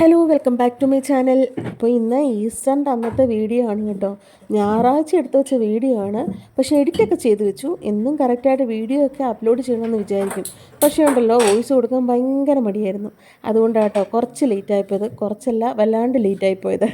Hello welcome back to my channel അപ്പോൾ ഇന്ന് ഈസ്റ്ററിന്റെ അന്നത്തെ വീഡിയോ ആണ് കേട്ടോ. ഞായറാഴ്ച എടുത്തു വെച്ച വീഡിയോ ആണ്. പക്ഷേ എഡിറ്റൊക്കെ ചെയ്തു വെച്ചു. എന്നും കറക്റ്റായിട്ട് വീഡിയോ ഒക്കെ അപ്ലോഡ് ചെയ്യണമെന്ന് വിചാരിക്കും. പക്ഷേ ഉണ്ടല്ലോ വോയിസ് കൊടുക്കാൻ ഭയങ്കര മടിയായിരുന്നു. അതുകൊണ്ടാണ് കേട്ടോ കുറച്ച് ലേറ്റായിപ്പോയത് കുറച്ചല്ല വല്ലാണ്ട് ലേറ്റായിപ്പോയത്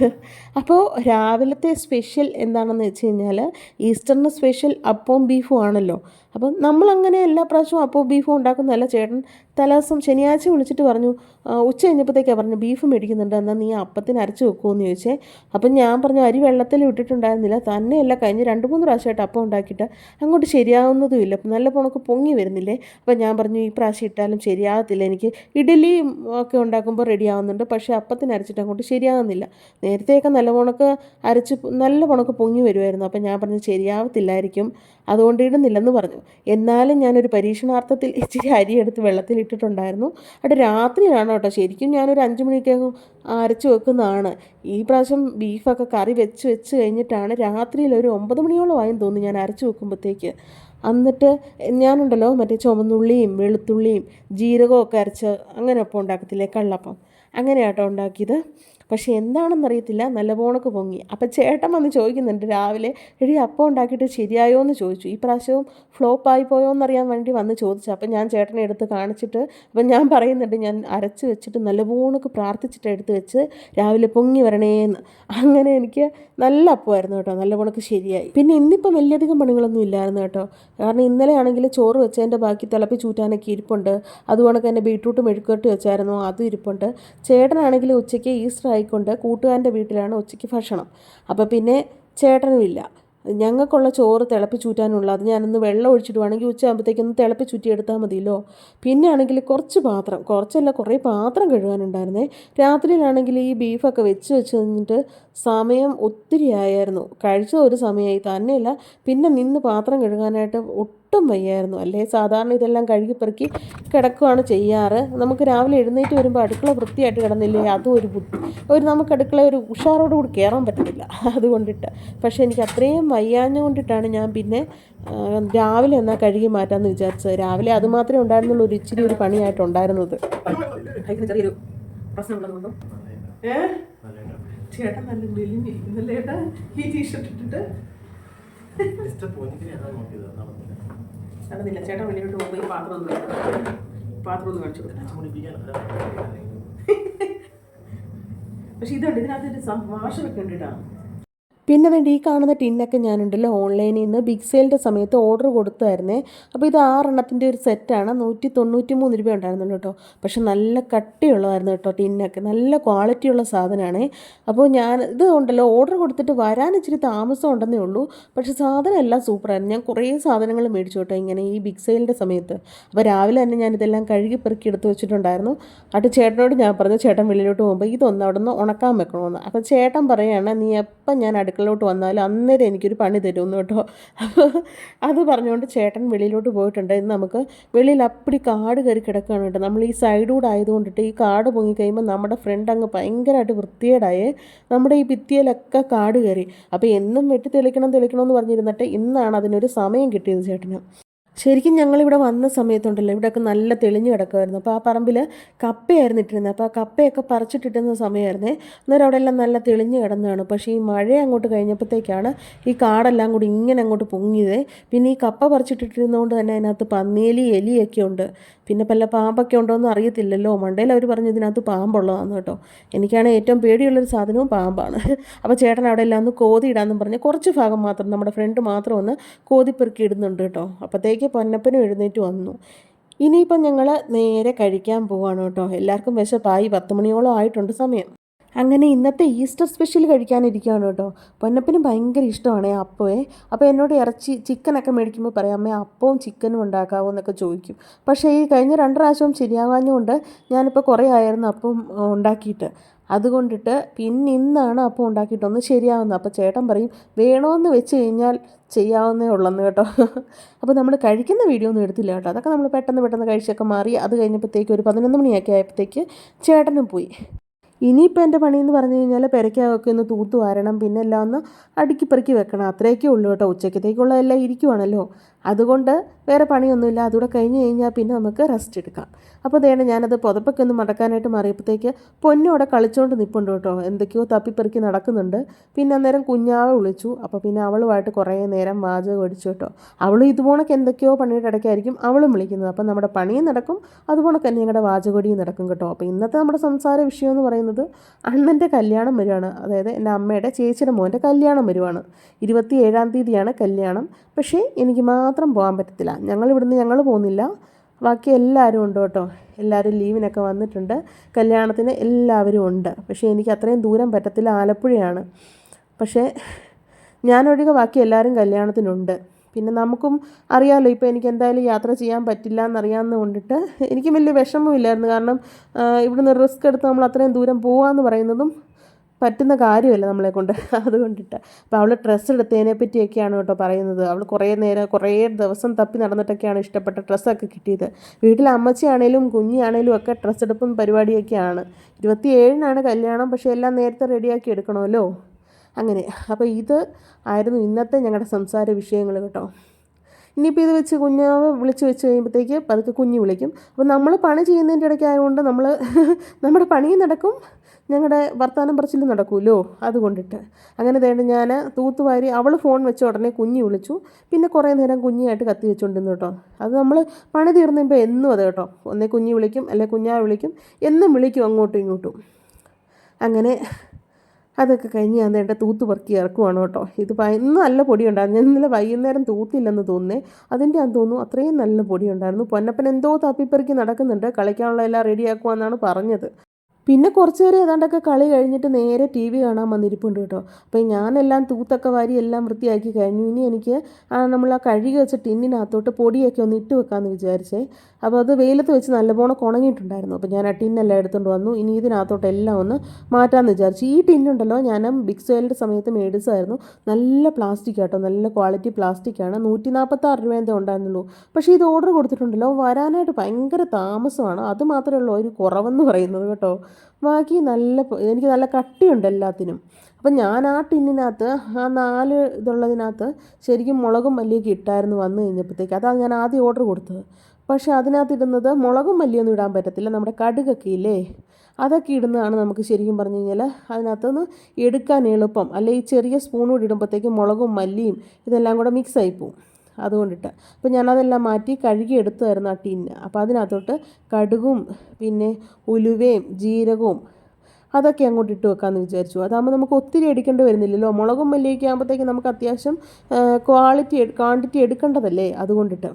അപ്പോൾ രാവിലത്തെ സ്പെഷ്യൽ എന്താണെന്ന് വെച്ച് കഴിഞ്ഞാൽ ഈസ്റ്ററിന് സ്പെഷ്യൽ അപ്പവും ബീഫും ആണല്ലോ. അപ്പം നമ്മളങ്ങനെ എല്ലാ പ്രാവശ്യവും അപ്പവും ബീഫും ഉണ്ടാക്കുന്നതല്ല ചേട്ടൻ. തലേദിവസം ശനിയാഴ്ച വിളിച്ചിട്ട് പറഞ്ഞു "ആ, ഉച്ച കഴിഞ്ഞപ്പോഴത്തേക്കാണ് പറഞ്ഞു ബീഫ് മേടിക്കുന്നുണ്ട്. എന്നാൽ നീ അപ്പത്തിന് അരച്ച് വെക്കുമെന്ന് ചോദിച്ചേ. അപ്പം ഞാൻ പറഞ്ഞു അരി വെള്ളത്തിൽ ഇട്ടിട്ടുണ്ടായിരുന്നില്ല. തന്നെയല്ല കഴിഞ്ഞ് രണ്ട് മൂന്ന് പ്രാവശ്യമായിട്ട് അപ്പം ഉണ്ടാക്കിയിട്ട് അങ്ങോട്ട് ശരിയാവുന്നതുമില്ല നല്ല പോണക്ക് പൊങ്ങി വരുന്നില്ലേ? അപ്പം ഞാൻ പറഞ്ഞു ഈ പ്രാവശ്യം ഇട്ടാലും ശരിയാകത്തില്ല. എനിക്ക് ഇഡ്ഡലിയും ഒക്കെ ഉണ്ടാക്കുമ്പോൾ റെഡി ആവുന്നുണ്ട്. പക്ഷേ അപ്പത്തിന് അരച്ചിട്ട് അങ്ങോട്ട് ശരിയാകുന്നില്ല. നേരത്തെയൊക്കെ നല്ല പോണക്ക് അരച്ച് നല്ല പോണക്ക് പൊങ്ങി വരുമായിരുന്നു അപ്പം ഞാൻ പറഞ്ഞു ശരിയാവത്തില്ലായിരിക്കും. അതുകൊണ്ട് ഇടുന്നില്ലെന്ന് പറഞ്ഞു. എന്നാലും ഞാനൊരു പരീക്ഷണാർത്ഥത്തിൽ ഇച്ചിരി അരി എടുത്ത് വെള്ളത്തിൽ ഇട്ടിട്ടുണ്ടായിരുന്നു. അവിടെ രാത്രിയാണ് കേട്ടോ. ശരിക്കും ഞാനൊരു അഞ്ച് മണിക്കകം അരച്ച് വെക്കുന്നതാണ്. ഈ പ്രാവശ്യം ബീഫൊക്കെ കറി വെച്ച് വെച്ച് കഴിഞ്ഞിട്ടാണ് രാത്രിയിൽ ഒരു ഒമ്പത് മണിയോളം ആയെന്ന് തോന്നുന്നു ഞാൻ അരച്ച് വെക്കുമ്പോഴത്തേക്ക്. എന്നിട്ട് ഞാനുണ്ടല്ലോ മറ്റേ ചുമന്നുള്ളിയും വെളുത്തുള്ളിയും ജീരകമൊക്കെ അരച്ച് അങ്ങനെ അപ്പം ഉണ്ടാക്കത്തില്ലേ കള്ളപ്പം. അങ്ങനെയാട്ടോ ഉണ്ടാക്കിയത്. പക്ഷേ എന്താണെന്നറിയത്തില്ല. നല്ല പോണക്ക് പൊങ്ങി. അപ്പം ചേട്ടൻ വന്ന് ചോദിക്കുന്നുണ്ട് രാവിലെ എടി അപ്പം ഉണ്ടാക്കിയിട്ട് ശരിയായോ? എന്ന് ചോദിച്ചു. ഈ പ്രാവശ്യവും ഫ്ലോപ്പ് ആയി പോയോ എന്നറിയാൻ വേണ്ടി വന്ന് ചോദിച്ചു. അപ്പം ഞാൻ ചേട്ടനെ എടുത്ത് കാണിച്ചിട്ട് അപ്പം ഞാൻ പറയുന്നുണ്ട് ഞാൻ അരച്ച് വെച്ചിട്ട് നല്ല പോണക്ക് പ്രാർത്ഥിച്ചിട്ട് എടുത്ത് വെച്ച് രാവിലെ പൊങ്ങി വരണേന്ന് അങ്ങനെ എനിക്ക് നല്ല അപ്പമായിരുന്നു കേട്ടോ. നല്ല പോണക്ക് ശരിയായി. പിന്നെ ഇന്നിപ്പം വലിയധികം പണികളൊന്നും ഇല്ലായിരുന്നു കേട്ടോ. കാരണം ഇന്നലെ ആണെങ്കിൽ ചോറ് വെച്ചതിന്റെ ബാക്കി തിളപ്പി ചൂറ്റാനൊക്കെ ഇരിപ്പുണ്ട്. അതുകൊണ്ടൊക്കെ തന്നെ ബീട്രൂട്ട് മെഴുക്കുവരട്ടി വെച്ചായിരുന്നു. അതും ഇരിപ്പുണ്ട്. ചേട്ടനാണെങ്കിൽ ഉച്ചയ്ക്ക് ഈസ്റ്റർ ആയിക്കൊണ്ട് കൂട്ടുകാരന്റെ വീട്ടിലാണ് ഉച്ചയ്ക്ക് ഭക്ഷണം. അപ്പോൾ പിന്നെ ചേട്ടനും ഇല്ല ഞങ്ങൾക്കുള്ള ചോറ് തിളപ്പിച്ചൂറ്റാനുള്ള അത് ഞാനൊന്ന് വെള്ളം ഒഴിച്ചിടുവാണെങ്കിൽ ഉച്ചയാകുമ്പോഴത്തേക്കൊന്ന് തിളപ്പിച്ചൂറ്റി എടുത്താൽ മതിയല്ലോ. പിന്നെ ആണെങ്കിൽ കുറച്ച് പാത്രം കുറച്ചല്ല കുറേ പാത്രം കഴുകാനുണ്ടായിരുന്നേ. രാത്രിയിലാണെങ്കിൽ ഈ ബീഫൊക്കെ വെച്ച് വെച്ച് കഴിഞ്ഞിട്ട് സമയം ഒത്തിരി ആയായിരുന്നു. കഴിച്ച ഒരു സമയമായി. തന്നെയല്ല പിന്നെ നിന്ന് പാത്രം കഴുകാനായിട്ട് ഒട്ടും വയ്യായിരുന്നു. അല്ലേ? സാധാരണ ഇതെല്ലാം കഴുകി പെറുക്കി കിടക്കുകയാണ് ചെയ്യാറ്. നമുക്ക് രാവിലെ എഴുന്നേറ്റ് വരുമ്പോൾ അടുക്കള വൃത്തിയായിട്ട് കിടന്നില്ലേ? അതും ഒരു ബുദ്ധി. ഒരു നമുക്ക് അടുക്കള ഒരു ഉഷാറോട് കൂടി കയറാൻ പറ്റത്തില്ല. അതുകൊണ്ടിട്ട്. പക്ഷേ എനിക്ക് അത്രയും വയ്യാഞ്ഞ കൊണ്ടിട്ടാണ് ഞാൻ പിന്നെ രാവിലെ എന്നാൽ കഴുകി മാറ്റാമെന്ന് വിചാരിച്ചത്. രാവിലെ അതുമാത്രമേ ഉണ്ടായിരുന്നുള്ളൂ. ഒരു ഇച്ചിരി ഒരു പണിയായിട്ടുണ്ടായിരുന്നത് ചെറിയൊരു പ്രശ്നമുള്ളതുകൊണ്ടും ചേട്ടൻ നല്ല ഈ ടീഷർട്ട് ഇട്ടിട്ട്. നടന്നില്ല ചേട്ടൻ വെളിയിലോട്ട് പോകുമ്പോൾ ഈ പാത്രം ഒന്ന്. പാത്രം ഒന്ന് കാണിച്ചു. പക്ഷെ ഇതുണ്ട് ഇതിനകത്ത് ഒരു സം- വാഷറൊക്കെ ഉണ്ട് കേട്ടോ പിന്നെ വേണ്ടി ഈ കാണുന്ന ടിന്നൊക്കെ ഞാനുണ്ടല്ലോ ഓൺലൈനിൽ നിന്ന് ബിഗ് സെയിലിന്റെ സമയത്ത് ഓർഡർ കൊടുത്തായിരുന്നേ. അപ്പോൾ ഇത് ആറെണ്ണത്തിന്റെ ഒരു സെറ്റാണ് നൂറ്റി തൊണ്ണൂറ്റി മൂന്ന് രൂപ ഉണ്ടായിരുന്നുള്ളൂ കേട്ടോ. പക്ഷെ നല്ല കട്ടിയുള്ളതായിരുന്നു കേട്ടോ ടിന്നൊക്കെ നല്ല ക്വാളിറ്റിയുള്ള സാധനമാണ് അപ്പോൾ ഞാൻ ഇത് ഉണ്ടല്ലോ ഓർഡർ കൊടുത്തിട്ട് വരാൻ ഇച്ചിരി താമസം ഉണ്ടെന്നേ ഉള്ളൂ. പക്ഷേ സാധനം എല്ലാം സൂപ്പറായിരുന്നു. ഞാൻ കുറേ സാധനങ്ങൾ മേടിച്ചു കേട്ടോ ഇങ്ങനെ ഈ ബിഗ് സെയിലിന്റെ സമയത്ത്. അപ്പോൾ രാവിലെ തന്നെ ഞാൻ ഇതെല്ലാം കഴുകി പെറുക്കി എടുത്ത് വെച്ചിട്ടുണ്ടായിരുന്നു. അത് ചേട്ടനോട് ഞാൻ പറഞ്ഞു ചേട്ടൻ വെളിയിലോട്ട് പോകുമ്പോൾ ഇതൊന്ന് അവിടെ നിന്ന് ഉണക്കാൻ വെക്കണമെന്ന് അപ്പോൾ ചേട്ടൻ പറയുകയാണ് നീ എപ്പം ഞാൻ അടുക്കളയിലോട്ട് വന്നാൽ അന്നേരം എനിക്കൊരു പണി തരുമെന്ന് കേട്ടോ. അപ്പോൾ അത് പറഞ്ഞുകൊണ്ട് ചേട്ടൻ വെളിയിലോട്ട് പോയിട്ടുണ്ട്. ഇന്ന് നമുക്ക് വെളിയിൽ അപ്പടി കാട് കയറി കിടക്കുകയാണ് കേട്ടോ. നമ്മൾ ഈ സൈഡൂടെ ആയതുകൊണ്ടിട്ട് ഈ കാട് പൊങ്ങി കഴിയുമ്പോൾ നമ്മുടെ ഫ്രണ്ട് അങ്ങ് ഭയങ്കരമായിട്ട് വൃത്തികേടായേ. നമ്മുടെ ഈ ഭിത്തിയിലൊക്കെ കാട് കയറി. അപ്പോൾ എന്നും വെട്ടി തെളിക്കണം തെളിക്കണം എന്ന് പറഞ്ഞിരുന്നിട്ട് ഇന്നാണ് അതിനൊരു സമയം കിട്ടിയത് ചേട്ടന്. ശരിക്കും ഞങ്ങളിവിടെ വന്ന സമയത്തുണ്ടല്ലോ ഇവിടെയൊക്കെ നല്ല തെളിഞ്ഞു കിടക്കുമായിരുന്നു അപ്പോൾ ആ പറമ്പിൽ കപ്പയായിരുന്നു ഇട്ടിരുന്നത്. അപ്പോൾ ആ കപ്പയൊക്കെ പറിച്ചിട്ടിട്ടുന്ന സമയമായിരുന്നേ അന്നേരം അവിടെ എല്ലാം നല്ല തെളിഞ്ഞു കിടന്നതാണ്. പക്ഷേ ഈ മഴ അങ്ങോട്ട് കഴിഞ്ഞപ്പോഴത്തേക്കാണ് ഈ കാടെല്ലാം കൂടി ഇങ്ങനെ അങ്ങോട്ട് പൊങ്ങിയത്. പിന്നെ ഈ കപ്പ പറിച്ചിട്ടിട്ടിരുന്നതുകൊണ്ട് തന്നെ അതിനകത്ത് പന്നിയലി എലിയൊക്കെ ഉണ്ട്. പിന്നെ പല പാമ്പൊക്കെ ഉണ്ടോയെന്ന് അറിയത്തില്ലല്ലോ. മണ്ടയിൽ അവർ പറഞ്ഞു ഇതിനകത്ത് പാമ്പുള്ളതാന്ന് കേട്ടോ. എനിക്കാണ് ഏറ്റവും പേടിയുള്ളൊരു സാധനവും പാമ്പാണ്. അപ്പോൾ ചേട്ടൻ അവിടെ എല്ലാം ഒന്ന് കോതി പറഞ്ഞ് കുറച്ച് ഭാഗം മാത്രം നമ്മുടെ ഫ്രണ്ട് മാത്രം ഒന്ന് കോതിപ്പെറുക്കി ഇടുന്നുണ്ട് കേട്ടോ. അപ്പോഴത്തേക്ക് പൊന്നപ്പനും എഴുന്നേറ്റ് വന്നു. ഇനിയിപ്പം ഞങ്ങൾ നേരെ കഴിക്കാൻ പോവാണ് കേട്ടോ. എല്ലാവർക്കും വിശപ്പായി. പത്ത് മണിയോളം ആയിട്ടുണ്ട് സമയം. അങ്ങനെ ഇന്നത്തെ ഈസ്റ്റർ സ്പെഷ്യൽ കഴിക്കാനിരിക്കുകയാണ് കേട്ടോ. പൊന്നപ്പന് ഭയങ്കര ഇഷ്ടമാണ് അപ്പവേ. അപ്പോൾ എന്നോട് ഇറച്ചി ചിക്കനൊക്കെ മേടിക്കുമ്പോൾ പറയാം അമ്മേ അപ്പവും ചിക്കനും ഉണ്ടാക്കാവോ എന്നൊക്കെ ചോദിക്കും. പക്ഷേ ഈ കഴിഞ്ഞ രണ്ട് പ്രാവശ്യവും ശരിയാവാഞ്ഞുകൊണ്ട് ഞാനിപ്പോൾ കുറേ ആയിരുന്നു അപ്പം ഉണ്ടാക്കിയിട്ട്. അതുകൊണ്ടിട്ട് പിന്നെ ഇന്നാണ് അപ്പം ഉണ്ടാക്കിയിട്ടൊന്ന് ശരിയാവുന്നത്. അപ്പോൾ ചേട്ടൻ പറയും വേണമെന്ന് വെച്ച് കഴിഞ്ഞാൽ ചെയ്യാവുന്നേ ഉള്ളെന്ന് കേട്ടോ. അപ്പോൾ നമ്മൾ കഴിക്കുന്ന വീഡിയോ ഒന്നും എടുത്തില്ല കേട്ടോ. അതൊക്കെ നമ്മൾ പെട്ടെന്ന് പെട്ടെന്ന് കഴിച്ചൊക്കെ മാറി അത് കഴിഞ്ഞപ്പോഴത്തേക്ക് ഒരു പതിനൊന്ന് മണിയൊക്കെ ആയപ്പോഴത്തേക്ക് ചേട്ടനും പോയി. ഇനിയിപ്പോൾ എന്റെ പണിയെന്ന് പറഞ്ഞു കഴിഞ്ഞാൽ പെരയ്ക്കകമൊക്കെ ഒന്ന് തൂത്ത് വാരണം പിന്നെ എല്ലാം ഒന്ന് അടുക്കി പെറുക്കി വെക്കണം. അത്രയൊക്കെ ഉള്ളൂ കേട്ടോ. ഉച്ചക്കത്തേക്കുള്ള എല്ലാം ഇരിക്കുവാണല്ലോ. അതുകൊണ്ട് വേറെ പണിയൊന്നുമില്ല. അതുകൂടെ കഴിഞ്ഞ് കഴിഞ്ഞാൽ പിന്നെ നമുക്ക് റെസ്റ്റ് എടുക്കാം. അപ്പോൾ ദേണ്ട ഞാനത് പുതപ്പൊക്കെ ഒന്ന് മടക്കാനായിട്ട് മാറിയപ്പോഴത്തേക്ക് പൊന്നോടെ കളിച്ചുകൊണ്ട് നിൽപ്പുണ്ട് കേട്ടോ. എന്തൊക്കെയോ തപ്പിപ്പെറുക്കി നടക്കുന്നുണ്ട്. പിന്നെ അന്നേരം കുഞ്ഞാവെ വിളിച്ചു. അപ്പോൾ പിന്നെ അവളുമായിട്ട് കുറേ നേരം വാചകം അടിച്ചു കേട്ടോ. അവളും ഇതുപോണക്ക് എന്തൊക്കെയോ പണിയുടെ ഇടയ്ക്കായിരിക്കും അവളും വിളിക്കുന്നത്. അപ്പോൾ നമ്മുടെ പണിയും നടക്കും. അതുപോണക്ക് തന്നെ ഞങ്ങളുടെ വാചകടിയും നടക്കും കേട്ടോ. അപ്പോൾ ഇന്നത്തെ നമ്മുടെ സംസാര വിഷയം എന്ന് പറയുന്നത് അണ്ണന്റെ കല്യാണം വരുവാണ്. അതായത് എന്റെ അമ്മയുടെ ചേച്ചിയുടെ മോന്റെ കല്യാണം വരുവാണ്. ഇരുപത്തി ഏഴാം തീയതിയാണ് കല്യാണം. പക്ഷേ എനിക്ക് മാത്രം പോകാൻ പറ്റത്തില്ല. ഞങ്ങൾ ഇവിടുന്ന് ഞങ്ങൾ പോകുന്നില്ല. ബാക്കി എല്ലാവരും ഉണ്ട് കേട്ടോ. എല്ലാവരും ലീവിനൊക്കെ വന്നിട്ടുണ്ട്. കല്യാണത്തിന് എല്ലാവരും ഉണ്ട്. പക്ഷേ എനിക്ക് അത്രയും ദൂരം പറ്റത്തില്ല. ആലപ്പുഴയാണ്. പക്ഷേ ഞാനൊഴികെ ബാക്കി എല്ലാവരും കല്യാണത്തിനുണ്ട്. പിന്നെ നമുക്കും അറിയാമല്ലോ ഇപ്പോൾ എനിക്ക് എന്തായാലും യാത്ര ചെയ്യാൻ പറ്റില്ല എന്നറിയാമെന്ന് കൊണ്ടിട്ട് എനിക്ക് വലിയ വിഷമമില്ലായിരുന്നു. കാരണം ഇവിടുന്ന് റിസ്ക് എടുത്ത് നമ്മൾ അത്രയും ദൂരം പോകാമെന്ന് പറയുന്നതും പറ്റുന്ന കാര്യമല്ല നമ്മളെ കൊണ്ട്. അതുകൊണ്ടിട്ട്. അപ്പോൾ അവൾ ഡ്രസ്സ് എടുത്തതിനെ പറ്റിയൊക്കെയാണ് കേട്ടോ പറയുന്നത്. അവൾ കുറേ നേരം കുറേ ദിവസം തപ്പി നടന്നിട്ടൊക്കെയാണ് ഇഷ്ടപ്പെട്ട ഡ്രസ്സൊക്കെ കിട്ടിയത്. വീട്ടിൽ അമ്മച്ചിയാണേലും കുഞ്ഞിയാണേലും ഒക്കെ ഡ്രസ്സ് എടുപ്പും പരിപാടിയൊക്കെയാണ്. ഇരുപത്തി ഏഴിനാണ് കല്യാണം പക്ഷേ എല്ലാം നേരത്തെ റെഡിയാക്കി എടുക്കണമല്ലോ? അങ്ങനെ. അപ്പോൾ ഇത് ആയിരുന്നു ഇന്നത്തെ ഞങ്ങളുടെ സംസാര വിഷയങ്ങൾ കേട്ടോ. ഇനിയിപ്പോൾ ഇത് വെച്ച് കുഞ്ഞാവ് വിളിച്ച് വെച്ച് കഴിയുമ്പോഴത്തേക്ക് പതുക്കെ കുഞ്ഞ് വിളിക്കും. അപ്പോൾ നമ്മൾ പണി ചെയ്യുന്നതിന്റെ ഇടയ്ക്ക് ആയതുകൊണ്ട് നമ്മൾ നമ്മുടെ പണിയും നടക്കും. ഞങ്ങളുടെ വർത്തമാനം പറച്ചിൽ നടക്കുമല്ലോ അതുകൊണ്ടിട്ട്. അങ്ങനെ തേണ്ട ഞാൻ തൂത്തുവാരി അവൾ ഫോൺ വെച്ച ഉടനെ കുഞ്ഞി വിളിച്ചു. പിന്നെ കുറേ നേരം കുഞ്ഞിയായിട്ട് കത്തി വെച്ചുകൊണ്ടിരുന്നു കേട്ടോ. അത് നമ്മൾ പണി തീർന്നപ്പോൾ എന്നും അത് കേട്ടോ. ഒന്നേ കുഞ്ഞി വിളിക്കും അല്ലെ കുഞ്ഞാ വിളിക്കും എന്നും വിളിക്കും അങ്ങോട്ടും ഇങ്ങോട്ടും. അങ്ങനെ അതൊക്കെ കഴിഞ്ഞ് ഞാൻ എന്റെ തൂത്ത് പെറുക്കി ഇറക്കുവാണ് കേട്ടോ. ഇത് ഇന്ന് നല്ല പൊടിയുണ്ടായിരുന്നു. ഞാൻ ഇന്നലെ വൈകുന്നേരം തൂത്തില്ലെന്ന് തോന്നുന്നേ. അതിന്റെ ഞാൻ തോന്നുന്നു അത്രയും നല്ല പൊടി ഉണ്ടായിരുന്നു പൊന്നപ്പൻ എന്തോ തപ്പിപ്പെറുക്കി നടക്കുന്നുണ്ട്. കളിക്കാനുള്ള എല്ലാം റെഡിയാക്കുവാന്നാണ് പറഞ്ഞത്. പിന്നെ കുറച്ച് നേരം ഏതാണ്ടൊക്കെ കളി കഴിഞ്ഞിട്ട് നേരെ ടി വി കാണാൻ വന്നിരിപ്പുണ്ട് കേട്ടോ. അപ്പോൾ ഞാനെല്ലാം തൂത്തൊക്കെ വാരി എല്ലാം വൃത്തിയാക്കി കഴിഞ്ഞു. ഇനി എനിക്ക് നമ്മൾ ആ കഴുകി വെച്ച ടിന്നിനകത്തോട്ട് പൊടിയൊക്കെ ഒന്ന് ഇട്ട് വെക്കാമെന്ന് വിചാരിച്ചേ. അപ്പോൾ അത് വെയിലത്ത് വെച്ച് നല്ലപോലെ ഉണങ്ങിയിട്ടുണ്ടായിരുന്നു അപ്പോൾ ഞാൻ ആ ടിന്നെല്ലാം എടുത്തുകൊണ്ട് വന്നു. ഇനി ഇതിനകത്തോട്ട് എല്ലാം ഒന്ന് മാറ്റാമെന്ന് വിചാരിച്ചു. ഈ ടിന്നുണ്ടല്ലോ ഞാൻ ബിഗ് സെയിലിന്റെ സമയത്ത് മേടിച്ചായിരുന്നു നല്ല പ്ലാസ്റ്റിക് കേട്ടോ നല്ല ക്വാളിറ്റി പ്ലാസ്റ്റിക്കാണ് നൂറ്റി നാൽപ്പത്താറ് രൂപ എന്തേ ഉണ്ടായിരുന്നുള്ളൂ. പക്ഷേ ഇത് ഓർഡർ കൊടുത്തിട്ടുണ്ടല്ലോ. വരാനായിട്ട് ഭയങ്കര താമസമാണ്. അത് മാത്രമേ ഉള്ളൂ. ഒരു കുറവെന്ന് പറയുന്നത് കേട്ടോ. ബാക്കി നല്ല എനിക്ക് നല്ല കട്ടിയുണ്ട് എല്ലാത്തിനും. അപ്പം ഞാൻ ആ ടിന്നിനകത്ത് ആ നാല് ഇതുള്ളതിനകത്ത് ശരിക്കും മുളകും മല്ലിയൊക്കെ ഇട്ടായിരുന്നു വന്നു കഴിഞ്ഞപ്പോഴത്തേക്ക്. അതാണ് ഞാൻ ആദ്യം ഓർഡർ കൊടുത്തത്. പക്ഷേ അതിനകത്ത് ഇടുന്നത് മുളകും മല്ലിയൊന്നും ഇടാൻ പറ്റത്തില്ല. നമ്മുടെ കടുകൊക്കെ ഇല്ലേ? അതൊക്കെ ഇടുന്നതാണ് നമുക്ക് ശരിക്കും പറഞ്ഞു കഴിഞ്ഞാൽ അതിനകത്തുനിന്ന് എടുക്കാൻ എളുപ്പം. അല്ലെ ഈ ചെറിയ സ്പൂൺ കൂടി ഇടുമ്പോഴത്തേക്കും മുളകും മല്ലിയും ഇതെല്ലാം കൂടെ മിക്സ് ആയി പോവും. അതുകൊണ്ടിട്ട്. അപ്പോൾ ഞാനതെല്ലാം മാറ്റി കഴുകി എടുത്തായിരുന്നു ആ ടിന്ന്. അപ്പോൾ അതിനകത്തോട്ട് കടുകും പിന്നെ ഉലുവയും ജീരകവും അതൊക്കെ അങ്ങോട്ട് ഇട്ട് വെക്കാമെന്ന് വിചാരിച്ചു. അതാകുമ്പോൾ നമുക്ക് ഒത്തിരി എടുക്കേണ്ടി വരുന്നില്ലല്ലോ. മുളകും മല്ലിയൊക്കെ ആകുമ്പോഴത്തേക്ക് നമുക്ക് അത്യാവശ്യം ക്വാളിറ്റി ക്വാണ്ടിറ്റി എടുക്കേണ്ടതല്ലേ അതുകൊണ്ടിട്ട്.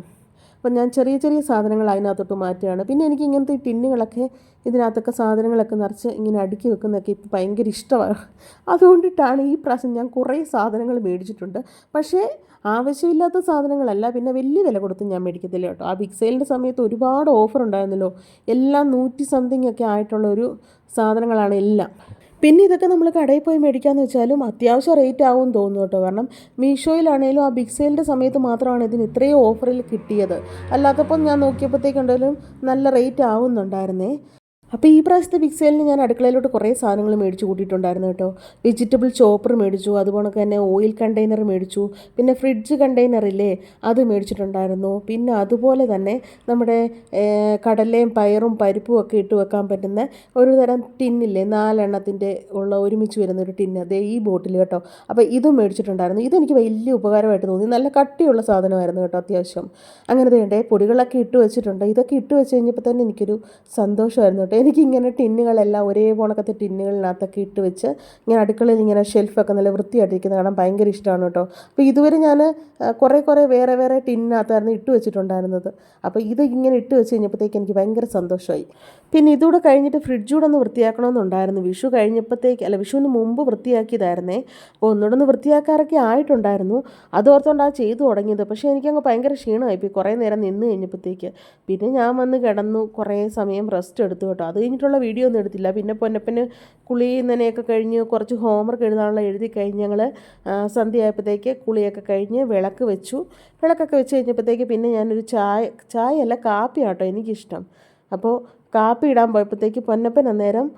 അപ്പം ഞാൻ ചെറിയ ചെറിയ സാധനങ്ങൾ അതിനകത്തോട്ട് മാറ്റുകയാണ്. പിന്നെ എനിക്ക് ഇങ്ങനത്തെ ടിന്നുകളൊക്കെ ഇതിനകത്തൊക്കെ സാധനങ്ങളൊക്കെ നിറച്ച് ഇങ്ങനെ അടുക്കി വെക്കുന്നതൊക്കെ ഇപ്പോൾ ഭയങ്കര ഇഷ്ടമാണ് അതുകൊണ്ടിട്ടാണ് ഈ പ്രാവശ്യം ഞാൻ കുറേ സാധനങ്ങൾ മേടിച്ചിട്ടുണ്ട്. പക്ഷേ ആവശ്യമില്ലാത്ത സാധനങ്ങളല്ല പിന്നെ വലിയ വില കൊടുത്ത് ഞാൻ മേടിക്കത്തില്ല കേട്ടോ. ആ ബിഗ് സെയിലിന്റെ സമയത്ത് ഒരുപാട് ഓഫർ ഉണ്ടായിരുന്നല്ലോ. എല്ലാം നൂറ്റി സംതിങ് ഒക്കെ ആയിട്ടുള്ള ഒരു സാധനങ്ങളാണ് എല്ലാം. പിന്നെ ഇതൊക്കെ നമ്മൾ കടയിൽ പോയി മേടിക്കാമെന്ന് വെച്ചാലും അത്യാവശ്യം റേറ്റ് ആവും തോന്നുന്നു കേട്ടോ. കാരണം മീഷോയിലാണേലും ആ ബിഗ് സെയിലിന്റെ സമയത്ത് മാത്രമാണ് ഇതിന് ഇത്രയും ഓഫറിൽ കിട്ടിയത്. അല്ലാത്തപ്പം ഞാൻ നോക്കിയപ്പോഴത്തേക്കുണ്ടെങ്കിലും നല്ല റേറ്റ് ആവുന്നുണ്ടായിരുന്നേ. അപ്പോൾ ഈ പ്രാവശ്യത്തെ ബിഗ് സെയിലിന് ഞാൻ അടുക്കളയിലോട്ട് കുറേ സാധനങ്ങൾ മേടിച്ച് കൂട്ടിയിട്ടുണ്ടായിരുന്നു കേട്ടോ. വെജിറ്റബിൾ ചോപ്പർ മേടിച്ചു അതുപോലെ തന്നെ ഓയിൽ കണ്ടെയ്നർ മേടിച്ചു പിന്നെ ഫ്രിഡ്ജ് കണ്ടെയ്നർ ഇല്ലേ അത് മേടിച്ചിട്ടുണ്ടായിരുന്നു. പിന്നെ അതുപോലെ തന്നെ നമ്മുടെ കടലയും പയറും പരിപ്പും ഒക്കെ ഇട്ട് വെക്കാൻ പറ്റുന്ന ഒരു തരം ടിന്നില്ലേ നാലെണ്ണത്തിന്റെ ഉള്ള ഒരുമിച്ച് വരുന്ന ഒരു ടിന്ന് അതേ ഈ ബോട്ടിൽ കേട്ടോ. അപ്പോൾ ഇതും മേടിച്ചിട്ടുണ്ടായിരുന്നു. ഇതെനിക്ക് വലിയ ഉപകാരമായിട്ട് തോന്നി. നല്ല കട്ടിയുള്ള സാധനമായിരുന്നു കേട്ടോ അത്യാവശ്യം. അങ്ങനെ വേണ്ടേ പൊടികളൊക്കെ ഇട്ട് വെച്ചിട്ടുണ്ട്. ഇതൊക്കെ ഇട്ട് വെച്ച് കഴിഞ്ഞപ്പോൾ തന്നെ എനിക്കൊരു സന്തോഷമായിരുന്നു കേട്ടോ. എനിക്കിങ്ങനെ ടിന്നുകളെല്ലാം ഒരേ പോണക്കത്തെ ടിന്നുകളിനകത്തൊക്കെ ഇട്ട് വെച്ച് ഇങ്ങനെ അടുക്കളയിൽ ഇങ്ങനെ ഷെൽഫൊക്കെ നല്ല വൃത്തിയായിട്ടിരിക്കുന്നത് കാണാൻ ഭയങ്കര ഇഷ്ടമാണ് കേട്ടോ. അപ്പോൾ ഇതുവരെ ഞാൻ കുറേ കുറേ വേറെ വേറെ ടിന്നിനകത്തായിരുന്നു ഇട്ട് വെച്ചിട്ടുണ്ടായിരുന്നത്. അപ്പോൾ ഇത് ഇങ്ങനെ ഇട്ട് വെച്ച് കഴിഞ്ഞപ്പോഴത്തേക്ക് എനിക്ക് ഭയങ്കര സന്തോഷമായി പിന്നെ ഇതുകൂടെ കഴിഞ്ഞിട്ട് ഫ്രിഡ്ജൂടെ ഒന്ന് വൃത്തിയാക്കണമെന്നുണ്ടായിരുന്നു. വിഷു കഴിഞ്ഞപ്പോഴത്തേക്ക് അല്ല വിഷുവിന് മുമ്പ് വൃത്തിയാക്കിയതായിരുന്നേ. അപ്പോൾ ഒന്നുകൂടെ ഒന്ന് വൃത്തിയാക്കാറൊക്കെ ആയിട്ടുണ്ടായിരുന്നു. അതോർത്തുകൊണ്ട് ആ ചെയ്തു തുടങ്ങിയത്. പക്ഷേ എനിക്കങ്ങ് ഭയങ്കര ക്ഷീണമായി പോയി കുറേ നേരം നിന്ന് കഴിഞ്ഞപ്പോഴത്തേക്ക്. പിന്നെ ഞാൻ വന്ന് കിടന്നു. കുറേ സമയം റെസ്റ്റ് എടുത്തു കേട്ടോ. അത് കഴിഞ്ഞിട്ടുള്ള വീഡിയോ ഒന്നും എടുത്തില്ല. പിന്നെ പൊന്നപ്പന് കുളി നനയൊക്കെ കഴിഞ്ഞ് കുറച്ച് ഹോംവർക്ക് എഴുതാനുള്ള എഴുതി കഴിഞ്ഞ് ഞങ്ങൾ സന്ധ്യ ആയപ്പോഴത്തേക്ക് കുളിയൊക്കെ കഴിഞ്ഞ് വിളക്ക് വെച്ചു. വിളക്കൊക്കെ വെച്ച് കഴിഞ്ഞപ്പോഴത്തേക്ക് പിന്നെ ഞാനൊരു ചായ ചായ അല്ല കാപ്പിയാട്ടോ എനിക്കിഷ്ടം. അപ്പോൾ കാപ്പി ഇടാൻ പോയപ്പോഴത്തേക്ക് പൊന്നപ്പൻ അന്നേരം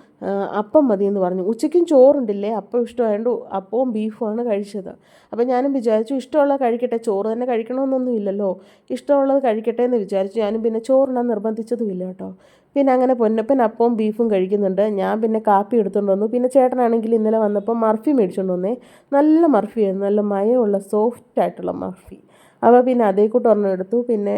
അപ്പം മതി എന്ന് പറഞ്ഞു. ഉച്ചയ്ക്കും ചോറുണ്ടില്ലേ? അപ്പം ഇഷ്ടമായതുകൊണ്ട് അപ്പവും ബീഫുമാണ് കഴിച്ചത്. അപ്പം ഞാനും വിചാരിച്ചു ഇഷ്ടമുള്ളത് കഴിക്കട്ടെ. ചോറ് തന്നെ കഴിക്കണമെന്നൊന്നും ഇല്ലല്ലോ. ഇഷ്ടമുള്ളത് കഴിക്കട്ടെ എന്ന് വിചാരിച്ചു. ഞാനും പിന്നെ ചോറിനാൻ നിർബന്ധിച്ചതുമില്ല കേട്ടോ. പിന്നെ അങ്ങനെ പൊന്നപ്പൻ അപ്പവും ബീഫും കഴിക്കുന്നുണ്ട്. ഞാൻ പിന്നെ കാപ്പി എടുത്തുകൊണ്ട് വന്നു. പിന്നെ ചേട്ടനാണെങ്കിൽ ഇന്നലെ വന്നപ്പോൾ മർഫി മേടിച്ചുകൊണ്ട് വന്നേ. നല്ല മർഫിയായിരുന്നു. നല്ല മയമുള്ള സോഫ്റ്റ് ആയിട്ടുള്ള മർഫി. അപ്പോൾ പിന്നെ അതേ ഒരെണ്ണം എടുത്തു. പിന്നെ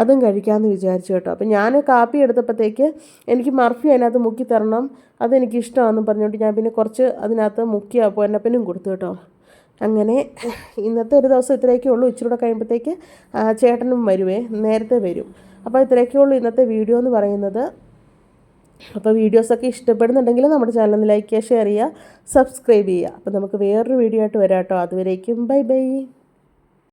അതും കഴിക്കാമെന്ന് വിചാരിച്ചു കേട്ടോ. അപ്പം ഞാൻ കാപ്പി എടുത്തപ്പോഴത്തേക്ക് എനിക്ക് മർഫി അതിനകത്ത് മുക്കി തരണം അതെനിക്ക് ഇഷ്ടമാണെന്ന് പറഞ്ഞുകൊണ്ട് ഞാൻ പിന്നെ കുറച്ച് അതിനകത്ത് മുക്കി പൊന്നപ്പനും കൊടുത്തു കേട്ടോ. അങ്ങനെ ഇന്നത്തെ ഒരു ദിവസം ഇത്രയൊക്കെ ഉള്ളൂ. ഇച്ചിരി കൂടെ കഴിയുമ്പോഴത്തേക്ക് ചേട്ടനും വരുവേ നേരത്തെ വരും. അപ്പോൾ ഇത്രയൊക്കെ ഉള്ളൂ ഇന്നത്തെ വീഡിയോ എന്ന് പറയുന്നത്. അപ്പോൾ വീഡിയോസൊക്കെ ഇഷ്ടപ്പെടുന്നുണ്ടെങ്കിൽ നമ്മുടെ ചാനൽ ലൈക്ക് ചെയ്യുക ഷെയർ ചെയ്യുക സബ്സ്ക്രൈബ് ചെയ്യുക. അപ്പോൾ നമുക്ക് വേറൊരു വീഡിയോ ആയിട്ട് വരാം കേട്ടോ. അതുവരേക്കും ബൈ ബൈ.